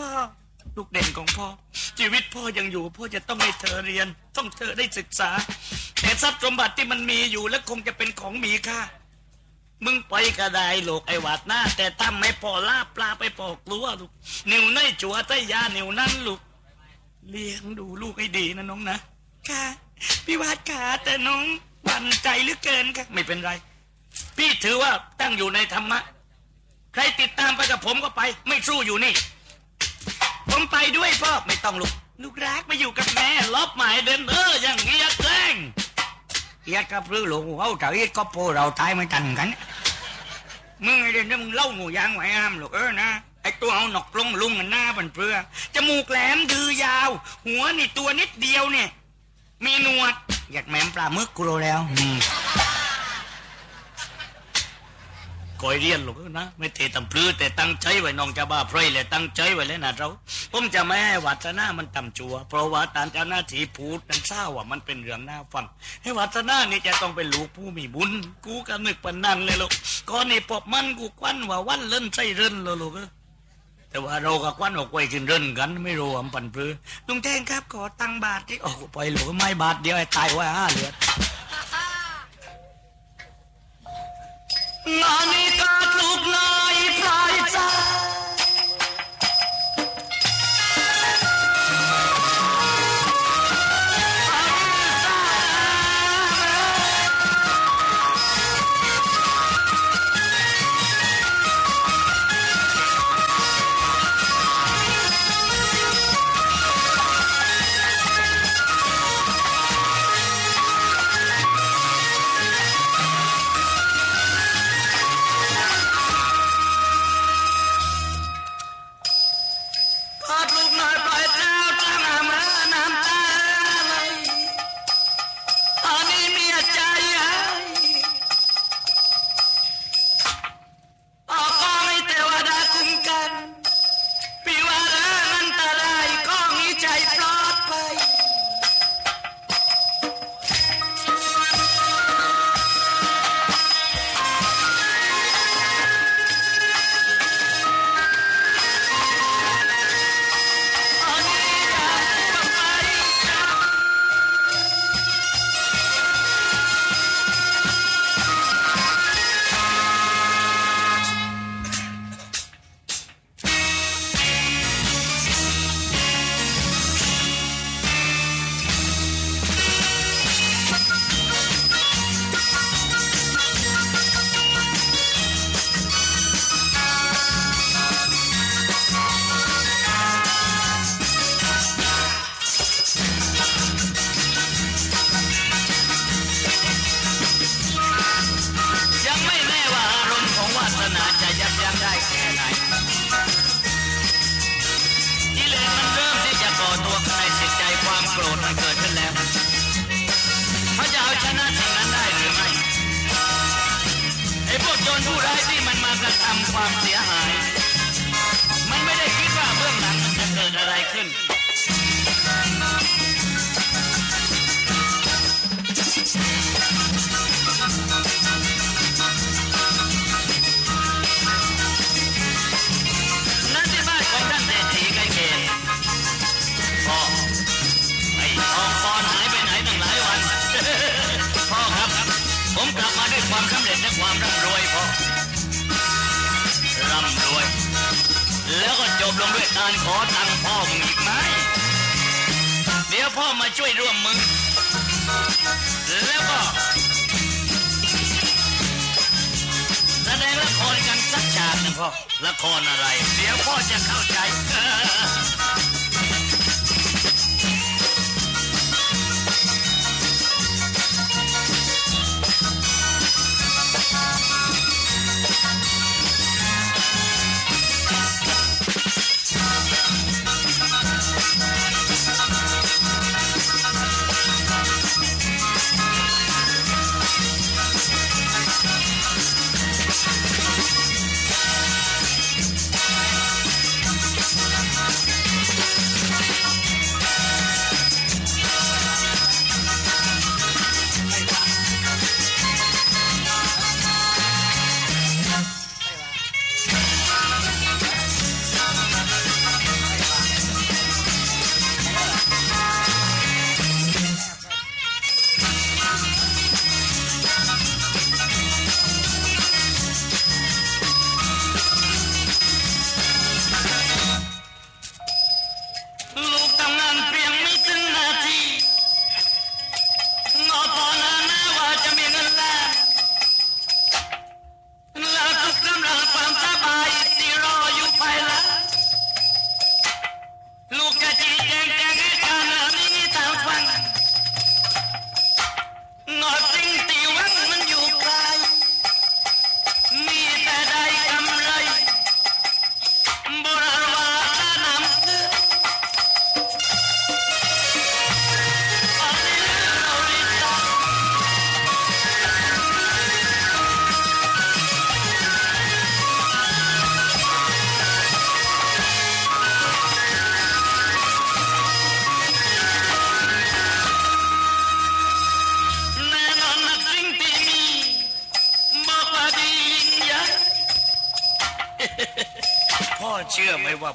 พ่อลูกเด่นของพ่อ ชีวิตพ่อยังอยู่พ่อจะต้องให้เธอเรียน ต้องเธอได้ศึกษา แต่ทรัพย์สมบัติที่มันมีอยู่และคงจะเป็นของมีค่ามึงไปก็ได้ลูกไอ้หวัดหน้า แต่ทำไม่พอลาปลาไปปอกกลัวลูกนิวในจัวใต้ยานิวนั่นลูกเลี้ยงดูลูกให้ดีนะน้องนะค่ะพี่วาดขาแต่น้องบั่นใจเหลือเกินค่ะไม่เป็นไร พี่ถือว่าตั้งอยู่ในธรรมะ ใครติดตามไปกับผมก็ไป ไม่สู้อยู่นี่ ผมไปด้วยพ่อไม่ต้องลูกลูกรักมาอยู่กับแม่ลบหมายเดินเอออย่างเงี้ยแกล้งเอียดกับรือหลวงเอาแต่เอียดก็โปเราตายไม่ทันกันมึงไอ้เด่นนี่มึงเล่าหนูยางไว้อ้ามลูกเออนะไอตัวเอาหนกลงลุงหน้าบันเปลือจมูกแหลมดือยาว หัวนี่ตัวนิดเดียวเนี่ยมีหนวดอยากแหมมปลาหมึกกูรแล้ว คอยเรียนลูกเออนะ ไม่เตะตำปลื้อแต่ตั้งใจไว้น้องจะบ้าเพลยเลยตั้งใจไว้เลยนะเราผมจะไม่ให้วัฒนามันต่ำจัว เพราะว่าตามเจ้าหน้าที่พูดนั้นเศร้าว่ามันเป็นเรื่องน่าฟังให้วัฒนานี่จะต้องเป็นลูกผู้มีบุญ กูก็นึกปานนั้นเลยลูกก่อนนี่ปอบมันกูควันว่าวันเล่นใจเรินเลยลูกแต่ว่าเรากับควันออกไว้กินเร่นกัน ไม่รู้ว่ามันปันปรือลุงแทงครับขอตังบาทที่โอ้โหไปหลวไม่บาทเดียวไอ้ตายว่าห้าเหลือ ดงาน ความเสียหาย มันไม่ได้คิดว่าเบื้องหลังมันจะเกิดอะไรขึ้น นั่นที่บ้านของท่านเศรษฐีไกเกณฑ์พ่อไอ้ทองปอนหายไปไหนตั้งหลายวัน พ่อครับ ผมกลับมาด้วยความสำเร็จและความร่ำรวยพ่อ บลงด้วยการขอตังค์พ่อมึงอีกไหมเดี๋ยวพ่อมาช่วยร่วมมึงแล้วก็แสดงละครกันสักฉากหนึงพ่อละครอะไร เดี๋ยวพ่อจะเข้าใจ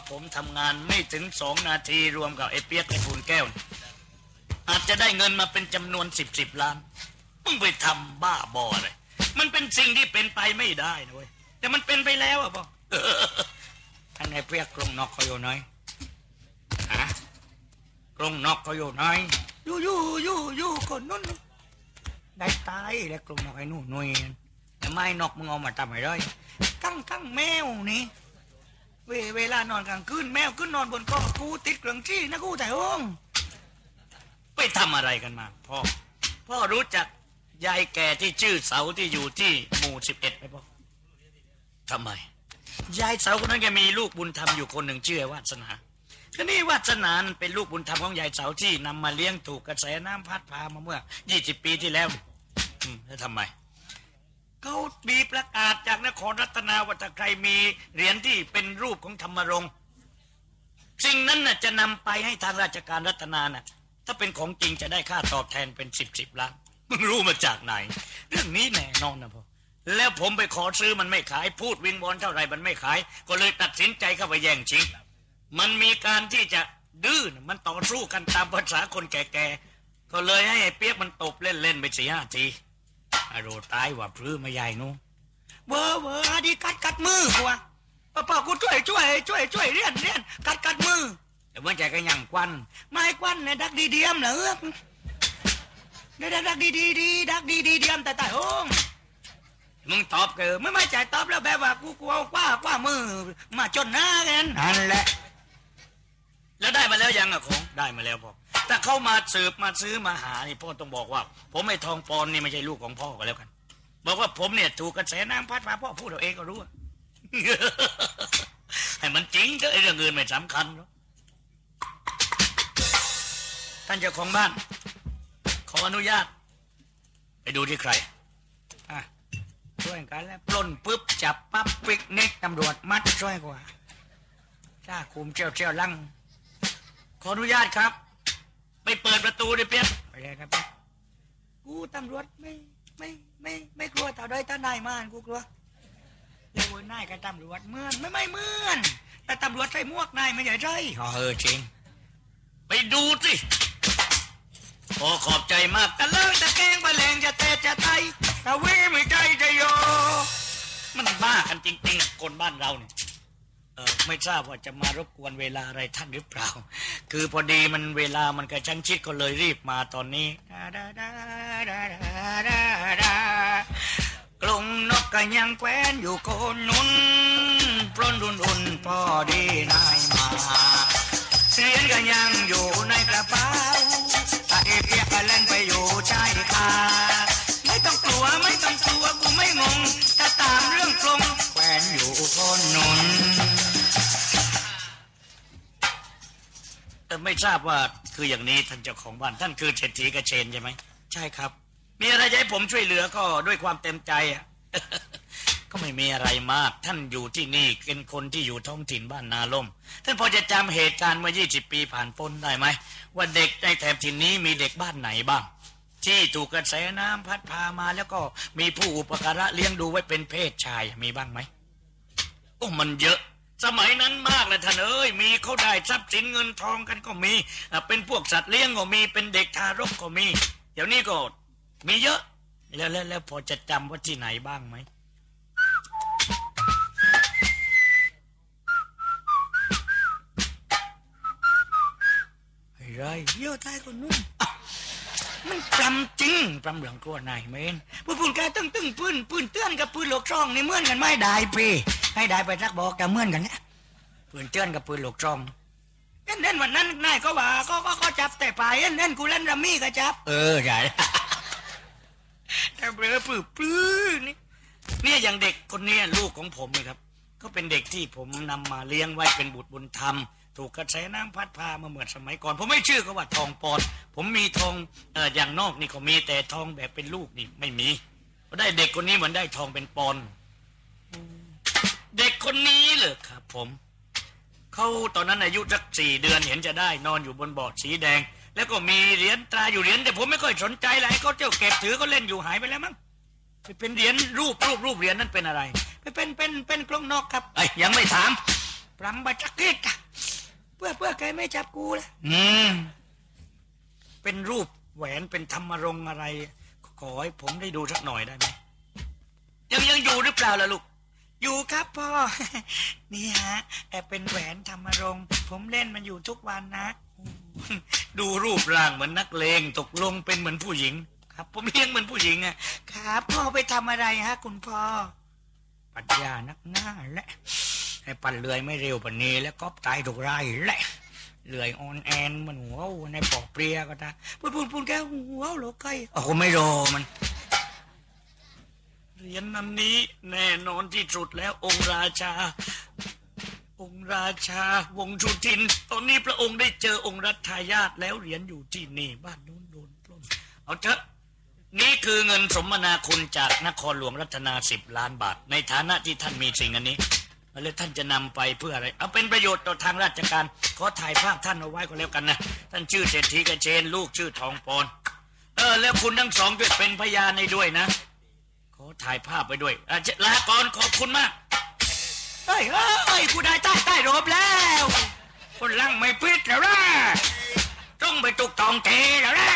ผมทำงานไม่ถึงสองนาทีรวมกับไอ้เปียกไอ้ปูนแก้ว อาจจะได้เงินมาเป็นจำนวนสิบสิบล้านมึงไปทำบ้าบอเลยมันเป็นสิ่งที่เป็นไปไม่ได้นะเว้ยแต่มันเป็นไปแล้วอะพ่อท่านไอ้เปียกกรงนกเขาอยู่ไหนฮะกรงนกเขาอยู่ไหนอยู่อยู่อยู่อยู่คนนู้นได้ตายแล้วกรงนกไอ้หนู่นหนุ่ยแต่ไม่นกมึงเอามาทำไมได้กั้งกั้งแมวนี่ เวลานอนกลางคืนแมวขึ้นนอนบนกาะกูติดเครื่องที่นะกูแต่ห้องไปทำอะไรกันมาพ่อพ่อรู้จักยายแก่ที่ชื่อเสาที่อยู่ที่หมู่สิบเอ็ดไหมพ่อทำไม ยายเสาคนนั้นแกมีลูกบุญธรรมอยู่คนหนึ่งชื่อไอ้วาสนาก็นี่วาสนานั้นเป็นลูกบุญธรรมของยายเสาที่นำมาเลี้ยงถูกกระแสน้ำพัดพามาเมื่อยี่สิบปีที่แล้วแล้วทำไม เขามีประกาศจากนครรัตนาว่าถ้าใครมีเหรียญที่เป็นรูปของธรรมรงค์สิ่งนั้นน่ะจะนำไปให้ทางราชการรัตนาน่ะ ถ้าเป็นของจริงจะได้ค่าตอบแทนเป็นสิบสิบล้านมึงรู้มาจากไหน เรื่องนี้แน่นอนนะพ่อแล้วผมไปขอซื้อมันไม่ขาย พูดวิงวอนเท่าไหรมันไม่ขาย ก็เลยตัดสินใจเข้าไปแย่งชิง มันมีการที่จะดื้อนะมันต่อสู้กันตามภาษาคนแก่ๆก็เลยให้ไอ้เปียกมันตบเล่นๆไปสี่ห้าที อโรตายว่าพลื้ไม่ใหญ่หนู้เวอร์เวอร์อดีกัดกัดมือกูวะป้าป้ากูช่วยช่วยช่วยช่วยเรียนเรียนกัดกัดมือแต่เมื่อใจก็ยังควันไม้ควันเนี่ยดักดีเดียมเหรอเอื้อกเด้ดักดักดีดีดีดักดีดีเดียมแต่แต่โอ้งมึงตอบเกิเออไม่ไม่จ่ายตอบแล้วแบบว่ากูกูเอาคว้าคว้ามือมาจนหน้ากันนั่นแหละ แล้วได้มาแล้วยังอะของได้มาแล้วพ่อ แต่เข้ามาสืบมาซื้อมาหานี่พ่อต้องบอกว่า ผมไอ้ทองปอนนี่ไม่ใช่ลูกของพ่อก็แล้วกัน บอกว่าผมเนี่ยถูกกระแสน้ำพัดพาพ่อพูดเอาเองก็รู้ ให้มันจริงเถอะไอ้เรื่องอื่นไม่สำคัญหรอกท่านเจ้าของบ้าน ขออนุญาต ไปดูที่ใครอะช่วยกันแล้วปล้นปุ๊บจับปั๊บปิกนิกตำรวจมัดช่วยกว่าถ้าคุมเชี่ยวเชี่ยวลังขออนุญาตครับ ไปเปิดประตูดิเปียกไปเลยครับกูตำรวจไม่ไม่ไม่ไม่กลัวเท่าใดท่านนายมานกูกลัวเรียกว่านายกับตำรวจเหมือนไม่ไม่เหมือน แต่ตำรวจใส่หมวกนายไม่ใช่ใช่อ๋อเออจริง ไปดูสิขอขอบใจมากแต่เลิกแต่แกล้งไปแรงจะเตะจะไตแต่เว้ไม่ใจจะโย มันบ้ากันจริงๆคนบ้านเราเนี่ย เออไม่ทราบว่าจะมารบกวนเวลาอะไรท่านหรือเปล่า คือพอดีมันเวลามันกระชั้นชิดก็เลยรีบมาตอนนี้ดาดาดาดาดาดาดากลงนกก็ยังแควนอยู่โคนนุนปล้นรุนรุนพอดีนายมาเสียงก็ยังอยู่ในกระเป๋าตาเอเปียกก็เล่นไปอยู่ชายคาไม่ต้องกลัวไม่ต้องกลัว ทราบว่าคืออย่างนี้ท่านเจ้าของบ้านท่านคือเศรษฐีกระเชนใช่ไหมใช่ครับ มีอะไรจะให้ผมช่วยเหลือก็ด้วยความเต็มใจอะก็ไม่มีอะไรมาก ท่านอยู่ที่นี่เป็นคนที่อยู่ท้องถิ่นบ้านนาล่ม ท่านพอจะจำเหตุการณ์เมื่อ 20 ปีผ่านพ้นได้ไหมว่าเด็กในแถบถิ่นนี้มีเด็กบ้านไหนบ้าง ที่ถูกกระแสน้ำพัดพามาแล้วก็มีผู้อุปการะเลี้ยงดูไว้เป็นเพศชายมีบ้างไหมโอ้มันเยอะ สมัยนั้นมากเลยท่านเอ้ยมีเขาได้ทรัพย์สินเงินทองกันก็มีเป็นพวกสัตว์เลี้ยงก็มีเป็นเด็กทารกก็มี เดี๋ยวนี้ก็มีเยอะ แล้วแล้วแล้วพอจะจำว่าที่ไหนบ้างไหมไอ้ไรเยอะท้ายคนนู้นอะมันปลำจริงปลำเหลืองกลัวนายเมนพูดพูดแกตึ้งตึ้งปืนปืนเตือนกับปืนหลกช่องนี่เหมือนกันไหมได้พี่ ให้ได้ไปสักบอกจะเหมือนกันเนี่ยปืนเตือนกับปืนหลกจองเล่นเล่นวันนั้นนายก็ว่าก็ก็ก็จับแต่ป่ายเล่นเล่นกูเล่นรัมมี่ก็จับ เออใช่แต่เบลอปลื้อปลื้อนี่เนี่ยอย่างเด็กคนเนี้ยลูกของผมนะครับ ก็เป็นเด็กที่ผมนำมาเลี้ยงไว้เป็นบุตรบุญธรรม ถูกกระแสน้ำพัดพามาเหมือนสมัยก่อน ผมไม่ชื่อก็ว่าทองปอนผมมีทองเอออย่างนอกนี่ก็มีแต่ทองแบบเป็นลูกนี่ไม่มีก็ได้เด็กคนนี้เหมือนได้ทองเป็นปอน เด็กคนนี้เหรอครับ ผมเขาตอนนั้นอายุสักสี่เดือนเห็นจะได้นอนอยู่บนบอร์ดสีแดง แล้วก็มีเหรียญตราอยู่เหรียญแต่ผมไม่ค่อยสนใจอะไรเขาเจ้าเก็บถือก็เล่นอยู่หายไปแล้วมั้งไปเป็นเหรียญรูปรูปรูปเหรียญนั่นเป็นอะไรไปเป็นเป็นเป็นกลองนอกครับไอ้ยยังไม่ถามปรังบัจักเก็ตอะเพื่อเพื่อใครไม่จับกูละอืมเป็นรูปแหวนเป็นธรรมรงค์อะไร ขอให้ผมได้ดูสักหน่อยได้ไหมยังยังอยู่หรือเปล่าล่ะลูก อยู่ครับพ่อ นี่ฮะแอบเป็นแหวนธรรมรงผมเล่นมันอยู่ทุกวันนะ ดูรูปร่างเหมือนนักเลงตกลงเป็นเหมือนผู้หญิง ครับ ผมเลี้ยงเหมือนผู้หญิงอะครับ พ่อไปทำอะไรฮะ คุณพ่อ ปัญญานักหน้าและให้ปั่นเรือยไม่เร็วปานนี้แล้วก็ตายถูกไร่แหละเรือยออนแอนมันหัวในปอกเปรียก็ตาพูดพูดพูดแกหัวโลกไก่โอ้ไม่รอมัน เหรียญนันนี้แน่นอนที่สุดแล้วองค์ราชา องค์ราชาวงชุทิน ตอนนี้พระองค์ได้เจอองค์รัฐายาตแล้วเหรียญอยู่ที่นี่บ้านนู้นโดนปล้นเอาเถอะนี่คือเงินสมนาคุณจากนครหลวงรัตนาสิบล้านบาท ในฐานะที่ท่านมีสิ่งอันนี้แล้วท่านจะนำไปเพื่ออะไร เอาเป็นประโยชน์ต่อทางราชการ ขอถ่ายภาพท่านเอาไว้ก็แล้วกันนะ ท่านชื่อเศรษฐีกระเชน ลูกชื่อทองปอน เออ แล้วคุณทั้งสองด้วยเป็นพยานในด้วยนะ ขอถ่ายภาพไปด้วยอาจลาก่อนขอบคุณมากเฮ้ยเฮ้ยกูได้ใต้ใต้รบแล้ว คนลังไม่พิษแล้วนะต้องไปตุกตองเทแล้วนะ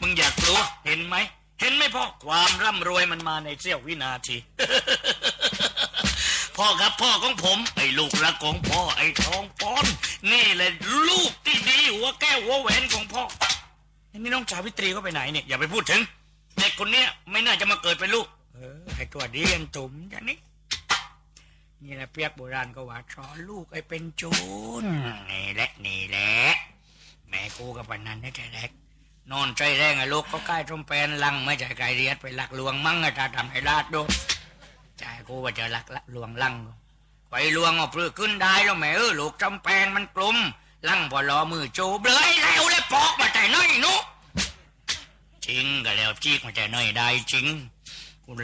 มึงอยากรู้เห็นไหม เห็นไหมพ่อความร่ำรวยมันมาในเสี้ยววินาที พ่อครับพ่อของผม ไอ้ลูกรักของพ่อไอ้ทองปอน นี่แหละลูกที่ดีหัวแก้วหัวแหวนของพ่อนี่น้องสาวิตรีก็ไปไหนเนี่ยอย่าไปพูดถึง เด็กคนเนี้ยไม่น่าจะมาเกิดเป็นลูก เออไอตัวดีเรียนตุ่มจังนี้นี่แหละเปียกโบราณก็ว่าสอนลูกไอ้เป็นจรนี่แหละนี่แหละแม่กูกับปนนันนี่แต่แรกนอนใจแรงไอ้ลูกก็ใกล้ตรมแปนลังไม่ใช่ไกลเรียดไปหลักลวงมั่งไอ้ตาทำไอ้ลาดดูใจกูว่าจะหลักลวงลังไปลวงเอาเพื่อขึ้นได้แล้วแม่เออลูกจำแปนมันกลมลังพอรอมือโจบเลยแล้วเลยปอกมาแต่น้อยนุ จริงก็แล้วจี้มาแต่น้อยได้จริงคุณ